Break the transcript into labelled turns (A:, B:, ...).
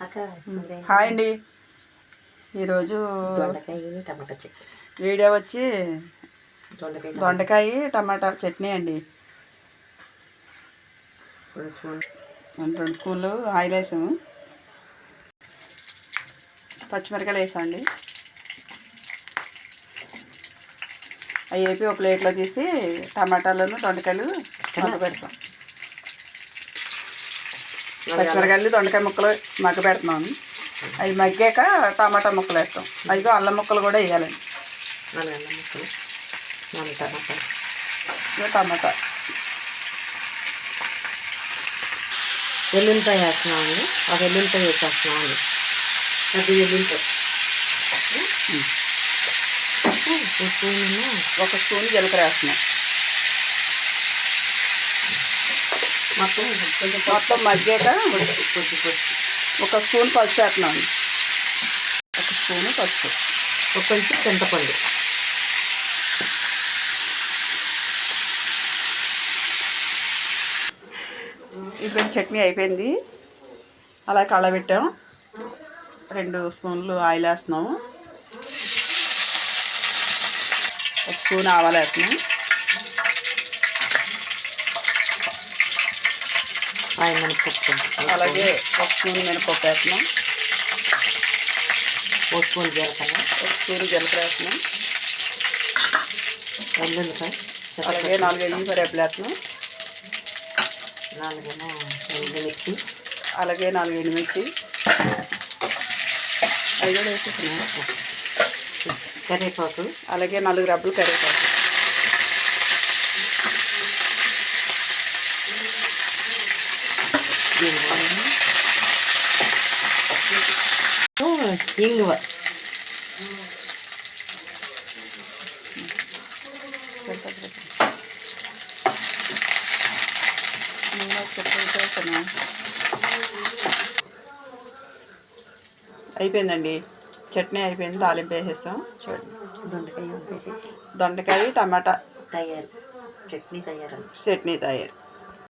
A: Hi అండి. ఈరోజు
B: దొండకాయ టమాటా చట్నీ.
A: వీడియో వచ్చి
B: దొండకాయ
A: దొండకాయ టమాటా చట్నీ అండి.
B: రెండు స్పూన్
A: రెండు స్పూన్లు ఆయిల్ వేసాము. పచ్చిమిరకాయలు వేసామండి అవి వేపి ఒక ప్లేట్లో తీసి టమాటాలను దొండకాయలు పెడతాం పచ్చిమిరకాయలు దొండకాయ ముక్కలు మగ్గ పెడుతున్నాము అవి మగ్గాక టమాటా ముక్కలు వేస్తాం. అదిగో అల్లం ముక్కలు కూడా వేయాలండి.
B: నాలుగు అల్లం ముక్కలు. నాలుగు టమాటా.
A: టమాటా.
B: వెల్లుల్లిపాయ వేస్తున్నామండి ఒక వెల్లుల్లిపాయ వేసేస్తున్నామండి అది వెల్లుల్లిపాయ.
A: ఒక స్పూన్ జీలకర్ర వేస్తున్నాం.
B: మొత్తం కొంచెం
A: మొత్తం మగ్గాక
B: కొద్ది
A: ఒక స్పూన్ పసుపు వేస్తున్నాను. ఒక స్పూన్ పసుపు.
B: ఒక కొంచెం చింతపండు.
A: ఇప్పుడు చట్నీ అయిపోయింది. అలా కళ్ళబెట్టాం రెండు స్పూన్లు ఆయిల్ వేస్తున్నాము ఒక స్పూన్ ఆవాలు వేస్తున్నాం.
B: ఆయన మినపప్పు.
A: అలాగే ఒక స్పూన్ మినపప్పు వేస్తున్నాం.
B: ఒక స్పూన్ జీలకర్ర.
A: ఒక స్పూన్ జీలకర్ర వేస్తున్నాం.
B: వెల్లుల్లిపాయ.
A: అలాగే నాలుగు ఎల్లి రేపులు వేస్తున్నాం.
B: నాలుగేమో ఎండుమిర్చి
A: అలాగే నాలుగు ఎండుమిర్చి. అవి కూడా వేసేస్తున్నాం.
B: కరివేపాకు.
A: అలాగే నాలుగు రబ్బలు కరివేపాకు.
B: ఇంగువ
A: అయిపోయిందండి. చట్నీ అయిపోయింది తాలింపు వేసేస్తాం చూడండి
B: దొండకాయ.
A: దొండకాయ టమాటా.
B: తయారు. చట్నీ తయారు.
A: చట్నీ తయారు.